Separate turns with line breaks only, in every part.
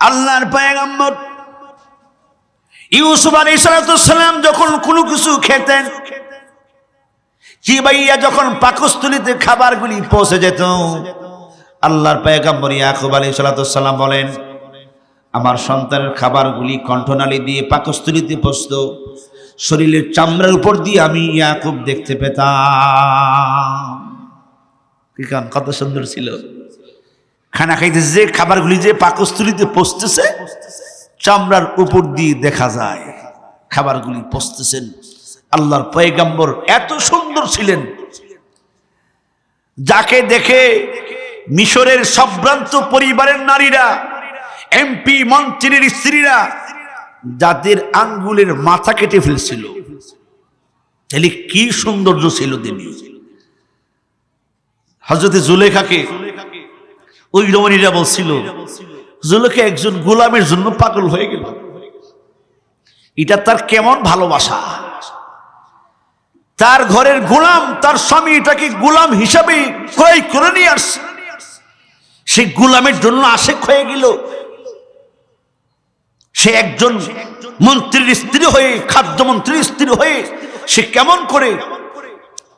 আল্লাহর পায়গাম্বর ইউসুফ আলী সালাম যখন কোনো কিছু খেতেন চিবাইয়া যখন পাকস্থলিতে খাবারগুলি পৌঁছে যেত, আল্লাহর পায়গাম্বর ইয়াকুব আলী সালাম বলেন, আমার সন্তানের খাবারগুলি কণ্ঠনালী দিয়ে পাকস্থলিতে পৌঁছত, শরীরের চামড়ার উপর দিয়ে আমি ইয়াকুব দেখতে পেতাম। কি কারণ কত সুন্দর ছিল। খানা খাইতেছে যে খাবারগুলি যে পাকস্থলিতে পচতেছে, চামড়ার উপর দিয়ে দেখা যায় খাবারগুলি পচতেছেন আল্লাহর পয়গাম্বর এত সুন্দর ছিলেন। যাকে দেখে মিশরের সম্ভ্রান্ত পরিবারের নারীরা, এমপি, মন্ত্রীর স্ত্রীরা যাদের আঙ্গুলের মাথা কেটে ফেলছিল, তাহলে কি সৌন্দর্য ছিল তিনি হজরতে জুলেখাকে ওই রমণীরা বলছিল জুলেখা একজন গোলামের জন্য পাগল হয়ে গেল। এটা তার কেমন ভালোবাসা? তার ঘরের গোলাম, তার স্বামী এটাকে গোলাম হিসাবে ক্রয় করে নিয়ে আসছে। সে গোলামের জন্য আশেক হয়ে গেল। সে একজন মন্ত্রীর স্ত্রী হয়ে খাদ্যমন্ত্রীর স্ত্রী হয়ে, সে কেমন করে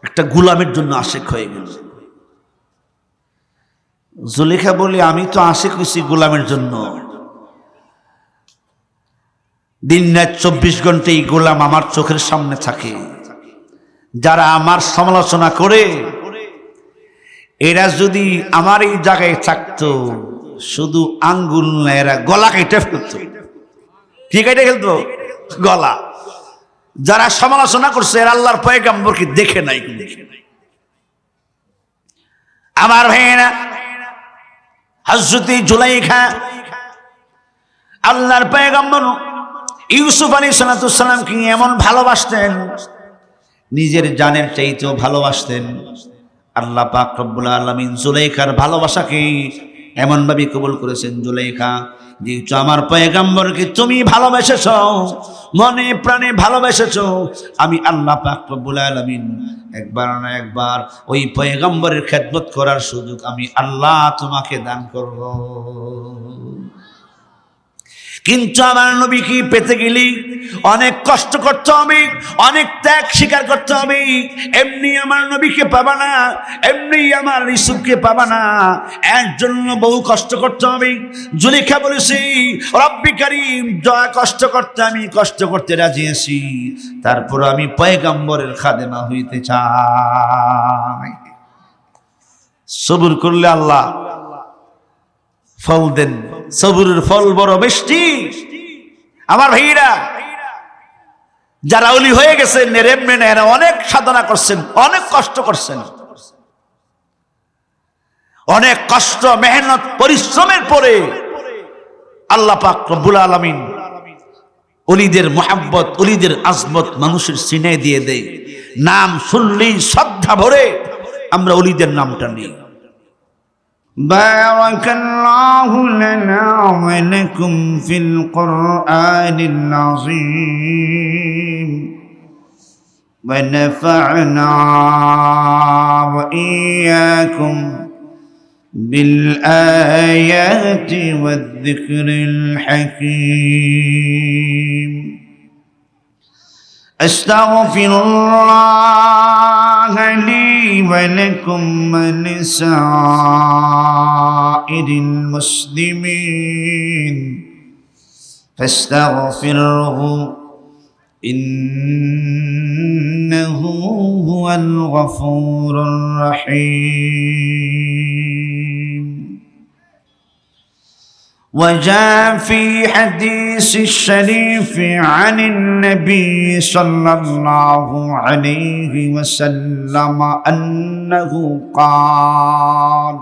একটা গোলামের জন্য আশেক হয়ে গেল। জুলেখা বলি, আমি তো আশেক হয়েছি গোলামের জন্য। দিন রাত চব্বিশ ঘণ্টা এই গোলাম আমার চোখের সামনে থাকে। যারা আমার সমালোচনা করে, এরা যদি আমার এই জায়গায় থাকতো, শুধু আঙ্গুল না, এরা গলা কেটে ফেলতো। কি কেটে ফেলতো? গলা। যারা সমালোচনা করছে, এরা আল্লাহর পয়গাম্বরকে দেখে নাই দেখে নাই। আমার ভাইয়েরা হজরতি জুলাইখা, আল্লাহর পেগম্বর ইউসুফ আলী সালাতামকে এমন ভালোবাসতেন, নিজের জানের চাইতেও ভালোবাসতেন। আল্লাহ পাক রব্বুল আলমিন জুলাইখার ভালোবাসাকে এমনভাবে কবুল করেছেন জুলেখা যেহেতু আমার পয়গাম্বরকে তুমি ভালোবেসেছ, মনে প্রাণে ভালোবেসেছ, আমি আল্লাহ পাক রব্বুল একবার না একবার ওই পয়গাম্বরের খেদমত করার সুযোগ আমি আল্লাহ তোমাকে দান করব। কিন্তু আমার নবীকে পেতে গেলি? অনেক কষ্ট করতে হবে, অনেক ত্যাগ স্বীকার করতে হবে। এমনি আমার নবীকে পাবা না, এমনি আমার ইসুফকে পাবা না। এর জন্য বহু কষ্ট করতে হবে। জুলেখা বলেছি, রব্বি কারিম, যা কষ্ট করতে আমি কষ্ট করতে রাজি আছি। তারপর আমি পয়গাম্বরের খাদেমা হইতে চাই। সবুর করলে আল্লাহ ফল দেন। সবুরের ফল বড় মিষ্টি। আমার ভাইরা যারা অলি হয়ে গেছেন রেমনে এরা অনেক সাধনা করছেন, অনেক কষ্ট করছেন। অনেক কষ্ট, মেহনত, পরিশ্রমের পরে আল্লাহ পাক রব্বুল আলমিন অলিদের মোহাব্বত, অলিদের আজমত মানুষের সিনে দিয়ে দেয়। নাম শুনলেই শ্রদ্ধা ভরে আমরা অলিদের নামটা নিই।
بارك الله لنا ولكم في القرآن العظيم. ونفعنا وإياكم بالآيات والذكر الحكيم. أستغفر الله لي ولكم ولسائر المسلمين فاستغفره إنه هو الغفور الرحيم وجاء في حديث الشريف عن النبي صلى الله عليه وسلم أنه قال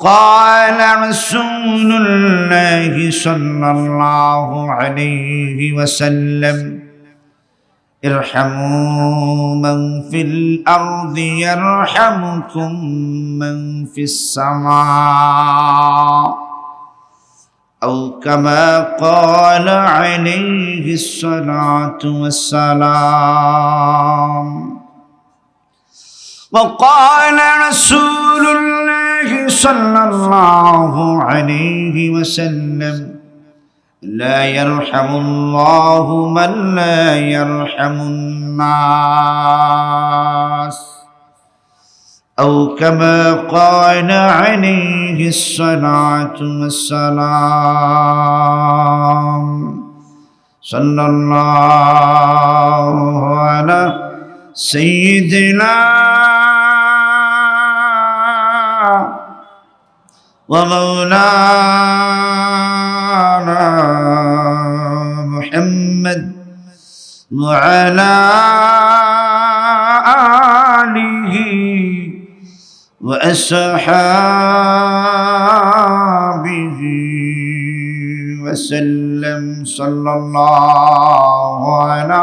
قال رسول الله صلى الله عليه وسلم ارحموا من في الأرض يرحمكم من في السماء. أو كما قال عليه الصلاة والسلام. وقال رسول الله صلى الله عليه وسلم لا يرحم الله من لا يرحم الناس. أو كما قال عليه الصلاة والسلام. صلى الله على سيدنا ومولانا محمد وعلى وأصحابه وسلم صلى الله على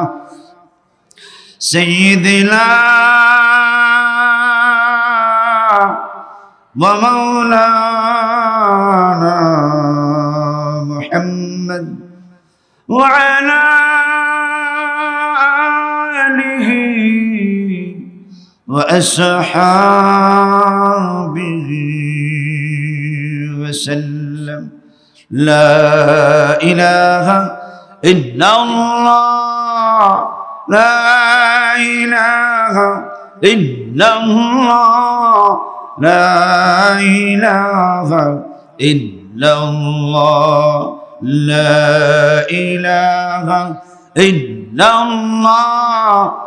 سيدنا ومولانا محمد وعلى وأصحابه وسلم. لا إله إلا الله. لا إله إلا الله. لا إله إلا الله. لا إله إلا الله.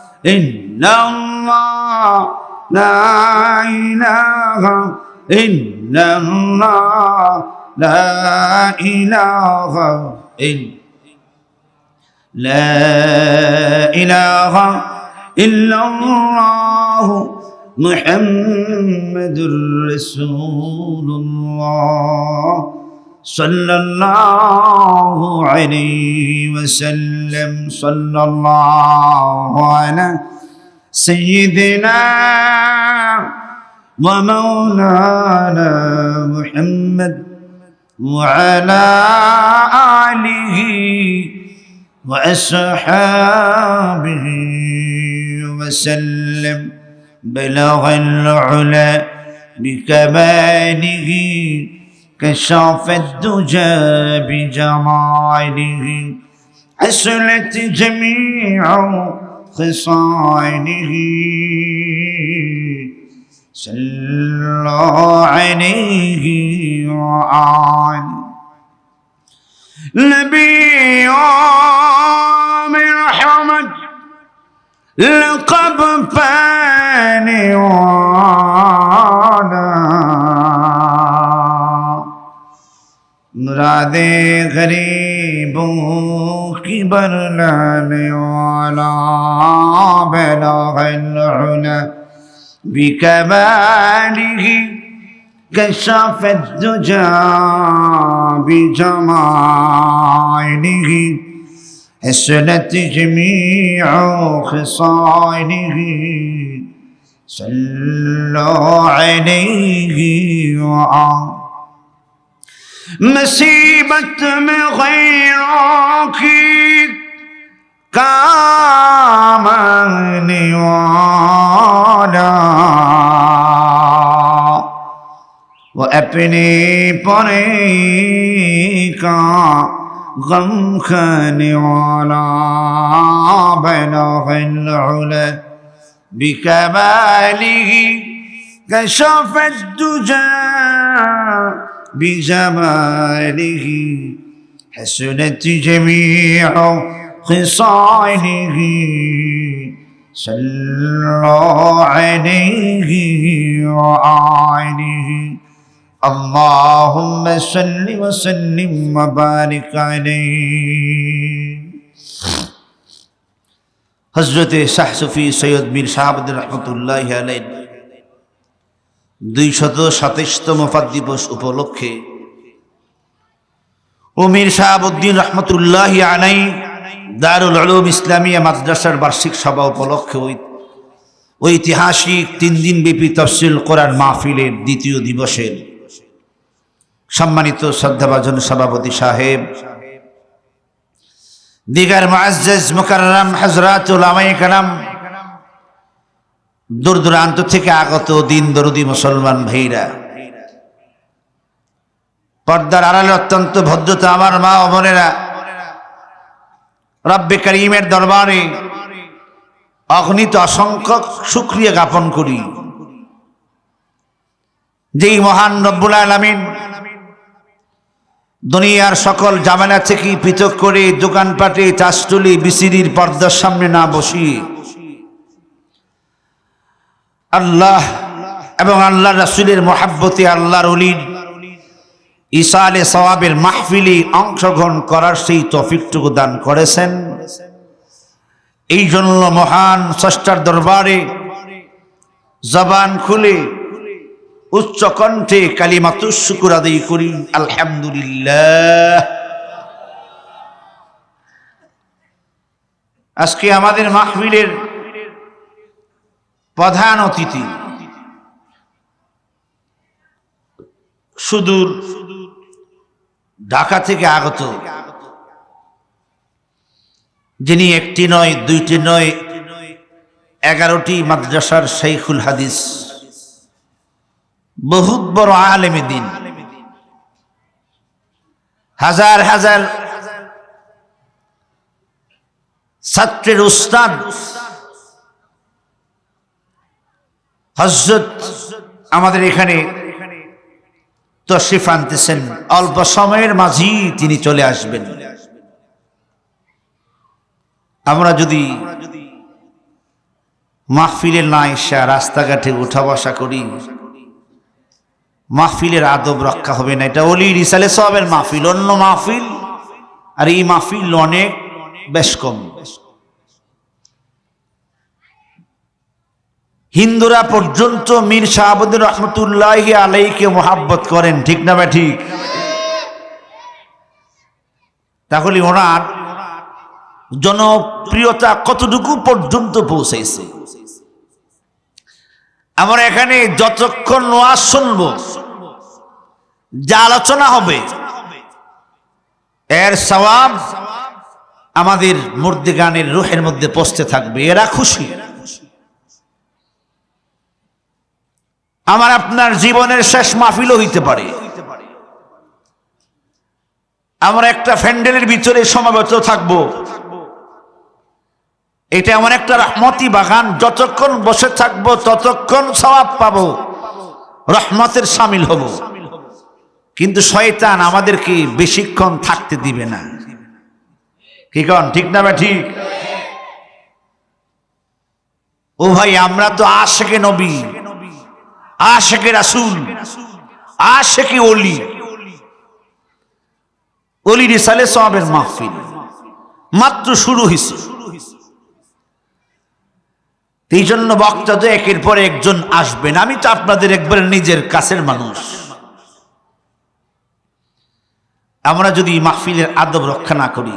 إلا الله لا إله إلا الله لا إله إلا لا إله إلا الله محمد رسول الله. صلى الله عليه وسلم. صلى الله على سيدنا ومولانا محمد وعلى آله وأصحابه وسلم. بلغ العلا بكماله كشف الدجى بجماله حسنت جميع خصاله. صلى عليه وآله. نبي من رحمة لقب فاني وأنا مراد غريبوں کی برلانے والا بلغ العلا بكماله كشف الدجى بجماله حسنت جميع خصاله صلوا عليه وآله مصیبت میں غیروں کی کام والا وہ اپنے پرے کا غم کھانے والا بلغ العلا بکماله كشف الدجى بجماله حسنت جميع خصاله. صلوا عليه وعليه اللهم صل وسلم وبارك عليه. حضرت شاہ صفی سید میر شاہ الله اللہ علیہ.
দুইশত সাতাইশতম ফাদ দিবস উপলক্ষে উমির শাহাবুদ্দিন রহমতুল্লাহ আলাই দারুল আলম ইসলামিয়া মাদ্রাসার বার্ষিক সভা উপলক্ষে ঐতিহাসিক তিন দিন ব্যাপী তফসিল কোরআন মাহফিলের দ্বিতীয় দিবসের সম্মানিত শ্রদ্ধাভাজন সভাপতি সাহেব, দিগার মুকাররম হযরত উলামায়ে কালাম দূর দূরান্ত থেকে আগত দিন দরুদি মুসলমান ভাইরা। পর্দার আড়ালে অত্যন্ত ভদ্রতা আমার মা ও বোনেরা। রব্বে করিমের দরবারে অগণিত অসংখ্য সুক্রিয়া জ্ঞাপন করি। যেই মহান রব্বুল আলমিন দুনিয়ার সকল জামেলা থেকে পৃথক করে দোকানপাটে, চাষটুলি বিসিরির পর্দার সামনে না বসিয়ে আল্লাহ এবং আল্লাহ রাসুলের মহাব্বতে আল্লাহর অলির ইসালে সওয়াবের মাহফিলি অংশগ্রহণ করার সেই তফিকটুকু দান করেছেন। এই জন্য মহান স্রষ্টার দরবারে জবান খুলে উচ্চ কণ্ঠে কালিমাতুস শুকুর আদায় করি, আলহামদুলিল্লাহ। আজকে আমাদের মাহফিলের প্রধান অতিথি। সুদূর ঢাকা থেকে আগত। যিনি একটি নয়, দুইটি নয়, এগারোটি মাদ্রাসার শেখুল হাদিস। বহুত বড় আলেমে দিন। হাজার হাজার ছাত্রের উস্তাদ হজরত আমাদের এখানে তশরিফ আনতেছেন। অল্প সময়ের মাঝেই তিনি চলে আসবেন। আমরা যদি মাহফিলের না এসে রাস্তাঘাটে উঠা বসা করি, মাহফিলের আদব রক্ষা হবে না। এটা অলি রিসালে সবের মাহফিল, অন্য মাহফিল। আর এই মাহফিল অনেক, বেশ কম। হিন্দুরা পর্যন্ত মীর শাহাবুদ্দিন রহমতুল্লাহ আলাইকে মোহাব্বত করেন, ঠিক না বা ঠিক? তাহলে ওনার জনপ্রিয়তা কতটুকু পর্যন্ত পৌঁছাইছে? আমরা এখানে যতক্ষণ নোয়াজ শুনব, যা আলোচনা হবে, এর সওয়াব আমাদের মুর্দি গানের রুহের মধ্যে পৌঁছতে থাকবে। এরা খুশি। আমার আপনার জীবনের শেষ মাহফিলও হইতে পারে। আমরা একটা ফ্যান্ডেলের ভিতরে সমাবেত থাকব। এটা এমন একটা রহমতি বাগান, যতক্ষণ বসে থাকব, ততক্ষণ সবাব পাবো, রহমতের সামিল হব। কিন্তু শয়তান আমাদেরকে বেশিক্ষণ থাকতে দিবে না। কি কন, ঠিক না বা ঠিক? ও ভাই, আমরা তো আশেকে নবী। আশেকে রাসুল, আশেকে অলি অলি রিসালে সবের মাহফিল। মাত্র শুরু হয়েছে এই জন্য বক্তা তো একের পর একজন আসবেন। আমি তো আপনাদের একবার নিজের কাছের মানুষ। আমরা যদি মাহফিলের আদব রক্ষা না করি,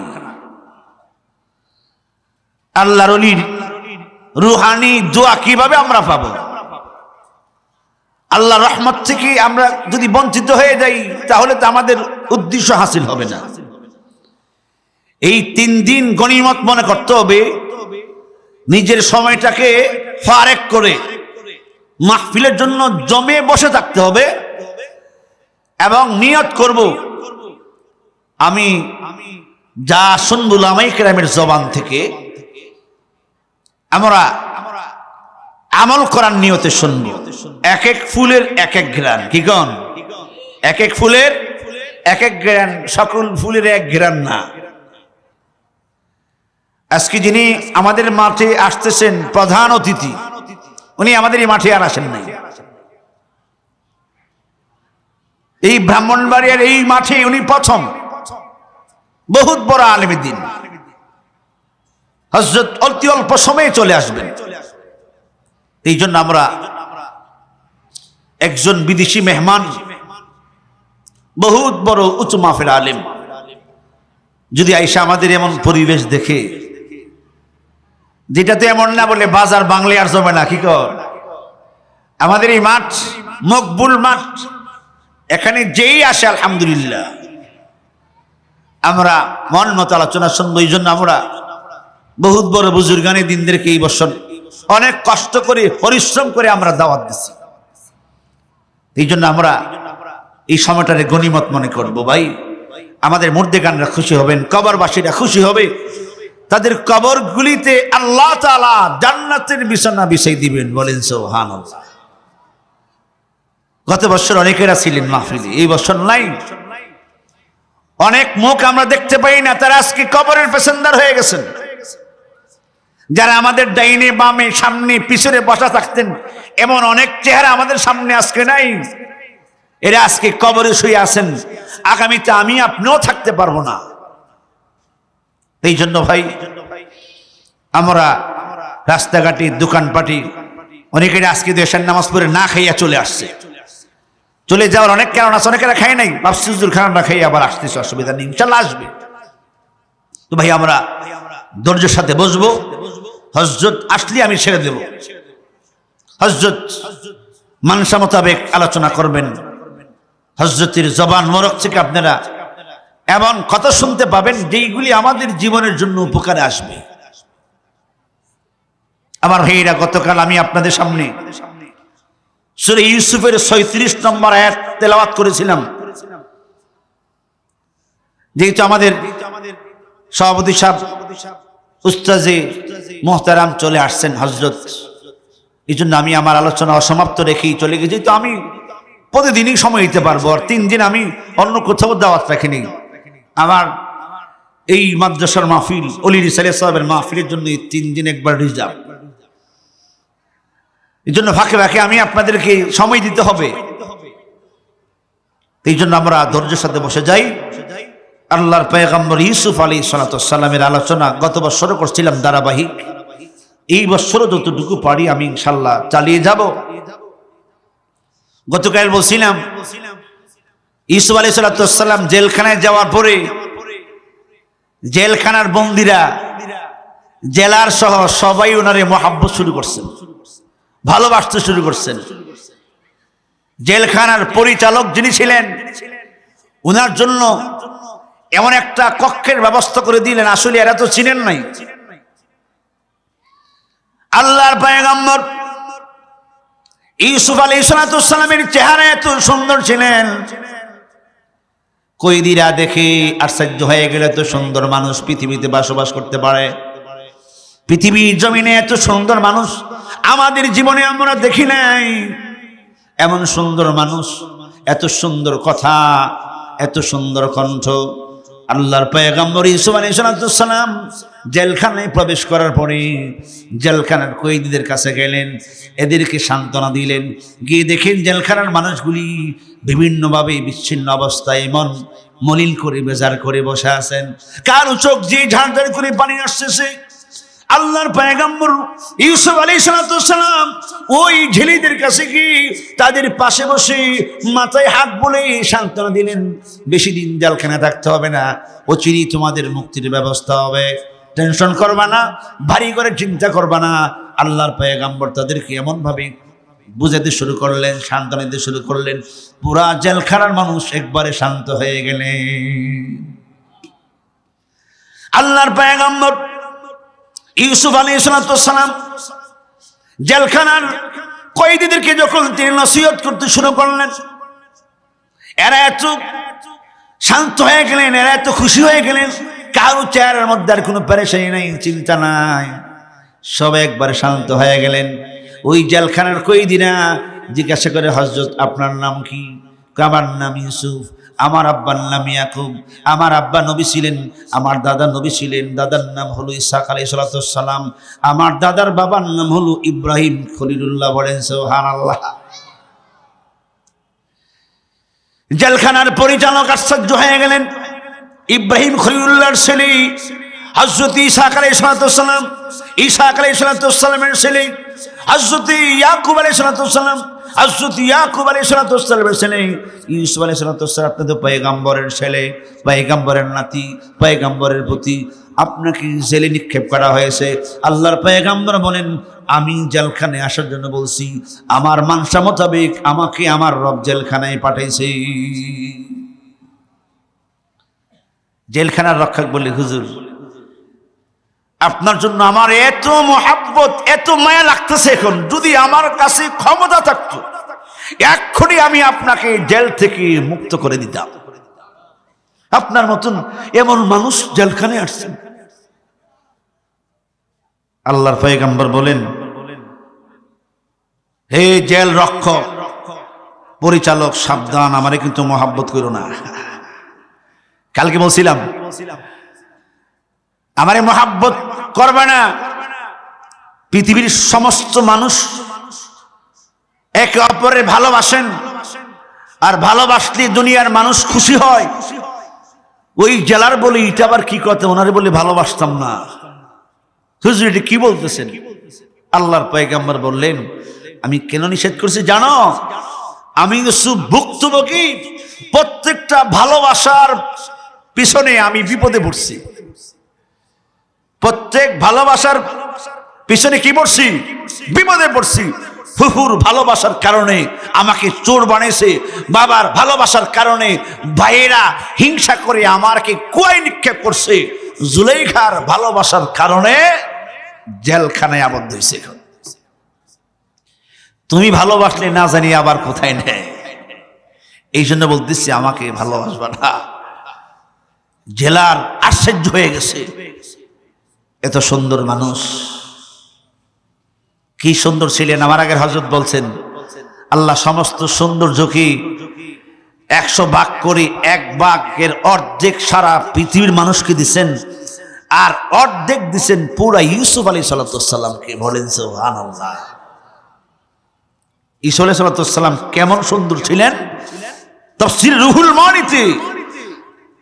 আল্লাহর রুহানি দোয়া কীভাবে আমরা পাবো? আল্লাহ রহমত থেকে আমরা যদি বঞ্চিত হয়ে যাই, তাহলে তো আমাদের উদ্দেশ্য হাসিল হবে না। এই তিন দিন গণিমত মনে করতে হবে, নিজের সময়টাকে ফারেক করে, মাহফিলের জন্য জমে বসে থাকতে হবে এবং নিয়ত করব, আমি যা শুনবুল আমাই কেরামের জবান থেকে, আমরা আমল করার নিয়তে শুনব এক এক ফুলের এক এক ঘ্রাণ, কি কন? এক এক ফুলের এক এক ঘ্রাণ, সকল ফুলের এক ঘ্রাণ না। আজকে যিনি আমাদের মাঠে আসতেছেন প্রধান অতিথি, উনি আমাদের এই মাঠে আর আসেন নাই। এই ব্রাহ্মণবাড়িয়ার এই মাঠে উনি প্রথম, বহুত বড় আলেমের দিন। হজরত অতি অল্প সময়ে চলে আসবেন। এই জন্য আমরা একজন বিদেশি মেহমান, বহুত বড় উঁচু মাফের আলেম। যদি আইসা আমাদের এমন পরিবেশ দেখে যেটাতে এমন না বলে বাজার বাংলা আর জমে না, কি কর? আমাদের এই মাঠ, মকবুল মাঠ, এখানে যেই আসে আলহামদুলিল্লাহ। আমরা মন মতো আলোচনা শুনব, এই জন্য আমরা বহুত বড় বুজুর্গানি দিনদেরকে এই বছর অনেক কষ্ট করে, পরিশ্রম করে আমরা দাওয়াত দিচ্ছি এই জন্য আমরা এই সময়টারে গণিমত মনে করব ভাই। আমাদের মুর্দেগানরা খুশি হবেন, কবরবাসীরা খুশি হবে। তাদের কবরগুলিতে আল্লাহ তাআলা জান্নাতের বিছানা বিছাই দিবেন বলেন সোহান গত বছর অনেকেরা ছিলেন মাহফিলে, এই বছর নাই। অনেক মুখ আমরা দেখতে পাই না, তারা আজকে কবরের পেসেন্দার হয়ে গেছেন। যারা আমাদের ডাইনে বামে সামনে পিছনে বসা থাকতেন, এমন অনেক চেহারা আমাদের সামনে আজকে নাই। এরা আজকে কবরে শুয়ে আছেন। আগামীতে আমি আপনিও থাকতে পারব না। এই জন্য ভাই, আমরা রাস্তাঘাটে, দোকানপাটি, অনেকের আজকে দেশের নামাজ পড়ে না খাইয়া চলে আসছে। চলে যাওয়ার অনেক কারণ আছে, অনেকেরা খায় নাই। ভাবছি, হুজুর খানা না খাইয়ে আবার আসতেছে, অসুবিধা নেই, ইনশাল্লাহ আসবে। তো ভাই, আমরা ধৈর্যের সাথে বসবো। হজরত আসলে আমি ছেড়ে দেব। হজরত মানসা মোতাবেক আলোচনা করবেন। হজরতের জবান মোরক থেকে আপনারা এমন কথা শুনতে পাবেন যেইগুলি আমাদের জীবনের জন্য উপকারে আসবে। আমার ভাইয়েরা গতকাল আমি আপনাদের সামনে সুরে ইউসুফের সৈত্রিশ নম্বর এক তেলাওয়াত করেছিলাম। যেহেতু আমাদের সভাপতি সাহেব উস্তাজে মোহতারাম চলে আসছেন হজরত। এই জন্য আমি আমার আলোচনা অসমাপ্ত রেখেই চলে গেছি। তো আমি প্রতিদিনই সময় দিতে পারব আর তিন দিন আমি অন্য কোথাও দাওয়াত রাখিনি। আমার এই মাদ্রাসার মাহফিল অলির সালে সাহেবের মাহফিলের জন্য এই তিন দিন একবার রিজার্ভ। এই জন্য ফাঁকে ফাঁকে আমি আপনাদেরকে সময় দিতে হবে। এই জন্য আমরা ধৈর্যের সাথে বসে যাই। আল্লাহর পেগম্বর ইউসুফ আলী সালাতামের আলোচনা গত বছরও করছিলাম ধারাবাহিক। এই বছরও যতটুকু পারি আমি ইনশাল্লাহ চালিয়ে যাব। গতকাল বলছিলাম, ইউসুফ আলী সাল্লাম জেলখানায় যাওয়ার পরে জেলখানার বন্দিরা, জেলার সহ সবাই ওনারে মহাব্বত শুরু করছেন, ভালোবাসতে শুরু করছেন। জেলখানার পরিচালক যিনি ছিলেন, ওনার জন্য এমন একটা কক্ষের ব্যবস্থা করে দিলেন, আসলে এরা তো চিনেন নাই। আল্লাহর পায়গাম্বর ইউসুফ আলী সালামের চেহারা এত সুন্দর ছিলেন। কইদিরা দেখে আশ্চর্য হয়ে গেলে, এত সুন্দর মানুষ পৃথিবীতে বসবাস করতে পারে। পৃথিবীর জমিনে এত সুন্দর মানুষ আমাদের জীবনে আমরা দেখি নাই। এমন সুন্দর মানুষ, এত সুন্দর কথা, এত সুন্দর কণ্ঠ। আল্লাহর পয়গম্বর ইসুফ আলী সালাম জেলখানায় প্রবেশ করার পরে জেলখানার কয়েদিদের কাছে গেলেন, এদেরকে সান্ত্বনা দিলেন। গিয়ে দেখেন জেলখানার মানুষগুলি বিভিন্নভাবে বিচ্ছিন্ন অবস্থায় মন মলিন করে বেজার করে বসে আছেন। কারও চোখ যে ঝাড় করে পানি আসতেছে আল্লাহর পায়গাম্বর ইউসুফ আলী সালাম ওই ঝিলিদের কাছে কি তাদের পাশে বসে মাথায় হাত বলে সান্ত্বনা দিলেন, বেশি দিন জালখানা থাকতে হবে না ও অচিরি তোমাদের মুক্তির ব্যবস্থা হবে। টেনশন করবা না, ভারী করে চিন্তা করবা না। আল্লাহর পায়গাম্বর তাদেরকে এমনভাবে বুঝাতে শুরু করলেন, সান্ত্বনা দিতে শুরু করলেন, পুরা জেলখানার মানুষ একবারে শান্ত হয়ে গেলেন। আল্লাহর পায়গাম্বর ইউসুফ আলী সালাম জেলখানার কয়েদিদেরকে যখন তিনি নসিহত করতে শুরু করলেন, এরা এত শান্ত হয়ে গেলেন, এরা এত খুশি হয়ে গেলেন, কারও চেয়ারের মধ্যে আর কোনো প্যারেশানি নাই, চিন্তা নাই। সব একবারে শান্ত হয়ে গেলেন। ওই জেলখানার কয়েদিরা জিজ্ঞাসা করে হজরত আপনার নাম কি? আমার নাম ইউসুফ। আমার আব্বার নাম ইয়াকুব, আমার আব্বা নবী ছিলেন, আমার দাদা নবী ছিলেন, দাদার নাম হলো ইসাক আলী সালাতাম আমার দাদার বাবার নাম হলো ইব্রাহিম খলিলুল্লাহ বলেন সোহান আল্লাহ জেলখানার পরিচালক আশ্চর্য হয়ে গেলেন, ইব্রাহিম খলিলুল্লাহর ছেলে হজরত ইসাক আলী সালাতাম ইসাক আলী সালাতামের ছেলে হজরত ইয়াকুব আলী সালাতাম হজরত ইয়াকুব আলী সালাতামের ছেলে ইউসুফ আলী সালাতাম আপনি তো পয়গাম্বরের ছেলে, পয়গাম্বরের নাতি, পয়গাম্বরের প্রতি আপনাকে জেলে নিক্ষেপ করা হয়েছে? আল্লাহর পয়গাম্বর বলেন, আমি জেলখানে আসার জন্য বলছি, আমার মানসা মোতাবেক আমাকে আমার রব জেলখানায় পাঠাইছে। জেলখানার রক্ষক বলে, হুজুর আপনার জন্য আমার এত মহাব্বত, এত মায়া লাগতেছে এখন। যদি আমার কাছে ক্ষমতা থাকতো, এক্ষুনি আমি আপনাকে জেল থেকে মুক্ত করে দিতাম। আপনার মতন এমন মানুষ জেলখানে আসছেন। আল্লাহর পয়গাম্বর বলেন, হে জেল রক্ষক, পরিচালক, সাবধান, আমারে কিন্তু মহাব্বত করো না। কালকে বলছিলাম আমারে মহাব্বত করবে না। পৃথিবীর সমস্ত মানুষ একে অপরের ভালোবাসেন। আর ভালোবাসলে দুনিয়ার মানুষ খুশি হয়। ওই জেলার বলে, এটা আবার কি কথা? ওনারে বলে ভালোবাসতাম না। এটা কি বলতেছেন? আল্লাহর পয়গাম্বর বললেন, আমি কেন নিষেধ করছি জানো? আমি ভুক্তভোগী। প্রত্যেকটা ভালোবাসার পিছনে আমি বিপদে পড়ছি। প্রত্যেক ভালোবাসার পিছনে কি পড়ছি? বিপদে পড়ছি। ফুফুর ভালোবাসার কারণে আমাকে চোর বানিয়েছে। বাবার ভালোবাসার কারণে ভাইয়েরা হিংসা করে আমাকে কুয়ায় নিক্ষেপ করছে। জুলেখার ভালোবাসার কারণে জেলখানায় আবদ্ধ হয়েছে তুমি ভালোবাসলে না জানি আবার কোথায় নেয়। এই জন্য বলতেছি, আমাকে ভালোবাসবা না। জেলার আশ্চর্য হয়ে গেছে। এত সুন্দর মানুষ। কি সুন্দর ছিলেন। আমার আগের হজরত বলছেন, আল্লাহ সমস্ত সৌন্দর্যকে একশো ভাগ করে এক ভাগের অর্ধেক সারা পৃথিবীর মানুষকে দিচ্ছেন আর অর্ধেক দিচ্ছেন পুরা ইউসুফ আলী সাল্লাতামকে বলেন সোহান ইসু আলী কেমন সুন্দর ছিলেন? তফসির রুহুল মানিতে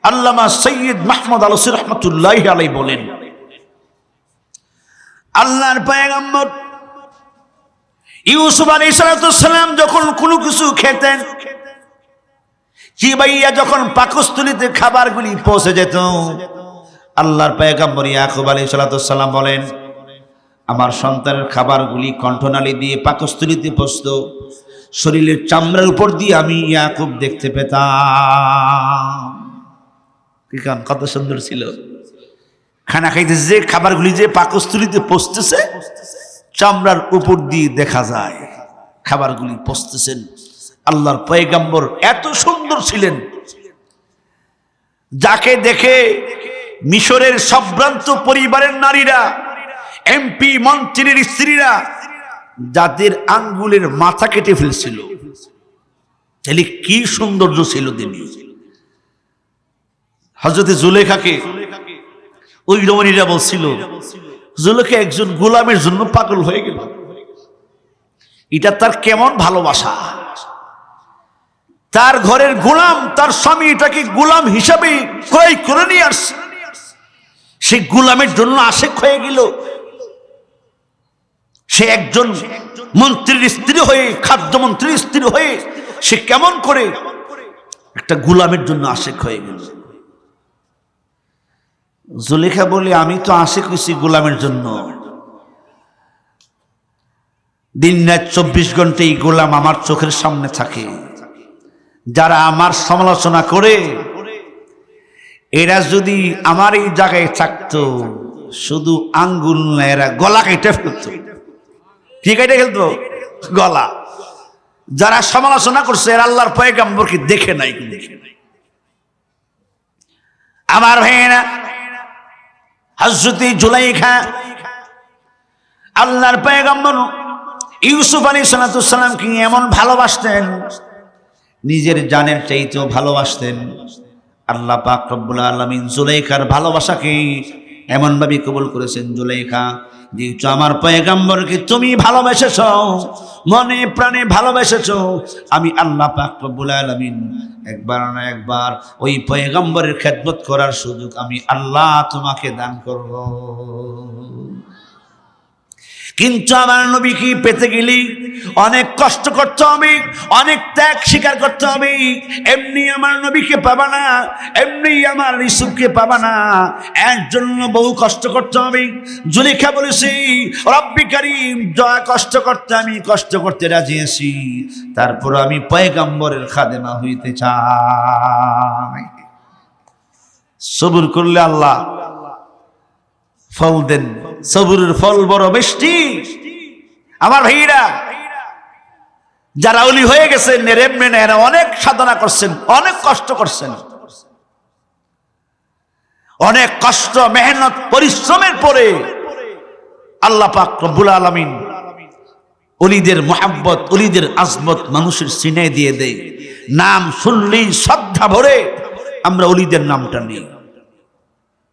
আল্লামা সৈয়দ মাহমুদ আলসির রহমতুল্লাহ আলাই বলেন আল্লাহর পায়গাম্বর ইউসুফ আলী সালাম যখন কোনো কিছু খেতেন কি ভাইয়া যখন পাকস্থলিতে খাবারগুলি পৌঁছে যেত, আল্লাহর পায়গাম্বর ইয়াকুব আলী সালাম বলেন, আমার সন্তানের খাবারগুলি কণ্ঠনালী দিয়ে পাকস্থলিতে পৌঁছত, শরীরের চামড়ার উপর দিয়ে আমি ইয়াকুব দেখতে পেতাম। কি কারণ কত সুন্দর ছিল। খানা খাইতেছে যে খাবারগুলি যে পাকস্থলিতে পচতেছে, চামড়ার উপর দিয়ে দেখা যায় খাবারগুলি পচতেছেন আল্লাহর পয়গাম্বর এত সুন্দর ছিলেন। যাকে দেখে মিশরের সম্ভ্রান্ত পরিবারের নারীরা, এমপি, মন্ত্রীর স্ত্রীরা যাদের আঙ্গুলের মাথা কেটে ফেলছিল, তাহলে কি সৌন্দর্য ছিল তিনি হজরতে জুলেখাকে ওই রমণীরা বলছিল জুলেখা একজন গোলামের জন্য পাগল হয়ে গেল। এটা তার কেমন ভালোবাসা? তার ঘরের গোলাম, তার স্বামী এটাকে গোলাম হিসাবে ক্রয় করে নিয়ে আসছে। সে গোলামের জন্য আশেক হয়ে গেল। সে একজন মন্ত্রীর স্ত্রী হয়ে খাদ্যমন্ত্রীর স্ত্রী হয়ে সে কেমন করে একটা গোলামের জন্য আশেক হয়ে গেল। জুলেখা বলি, আমি তো আশেক হয়েছি গোলামের জন্য। দিন রাত চব্বিশ ঘণ্টা এই গোলাম আমার চোখের সামনে থাকে। যারা আমার সমালোচনা করে, এরা যদি আমার এই জায়গায় থাকতো, শুধু আঙ্গুল না, এরা গলা কেটে ফেলতো। কি কেটে ফেলতো? গলা। যারা সমালোচনা করছে, এরা আল্লাহর পয়গাম্বরকে দেখে নাই দেখে নাই। আমার ভাইয়েরা হজরতি জুলাইখা, আল্লাহর পেগম্বর ইউসুফ আলী সালাতামকে এমন ভালোবাসতেন, নিজের জানের চাইতেও ভালোবাসতেন। আল্লাহ পাক রব্বুল আলমিন জুলেখার ভালোবাসাকে এমনভাবে কবুল করেছেন জুলেখা যেহেতু আমার পয়গাম্বরকে তুমি ভালোবেসেছ, মনে প্রাণে ভালোবেসেছ, আমি আল্লাহ পাক রব্বুল একবার না একবার ওই পয়গাম্বরের খেদমত করার সুযোগ আমি আল্লাহ তোমাকে দান করব। কিন্তু আমার নবীকে পেতে গেলি? অনেক কষ্ট করতে হবে অনেক ত্যাগ স্বীকার করতে হবে এমনি আমার নবীকে পাবা না, এমনি আমার ইসুফকে পাবা না। এর জন্য বহু কষ্ট করতে হবে জুলিখা বলেছি, রব্বি করিম জয়া কষ্ট করতে আমি কষ্ট করতে রাজি আছি। তারপর আমি পয়গাম্বরের খাদেমা হইতে চাই। সবুর করলে আল্লাহ ফল দেন, সবুরের ফল বড় মিষ্টি। আমার ভাইরা যারা অলি হয়ে গেছেন অনেক সাধনা করছেন, অনেক কষ্ট করছেন। অনেক কষ্ট, মেহনত, পরিশ্রমের পরে আল্লাহ পাক রব্বুল আলমিন অলিদের মোহাব্বত, অলিদের আজমত মানুষের সিনে দিয়ে দেয়। নাম শুনলেই শ্রদ্ধা ভরে আমরা অলিদের নামটা নিই।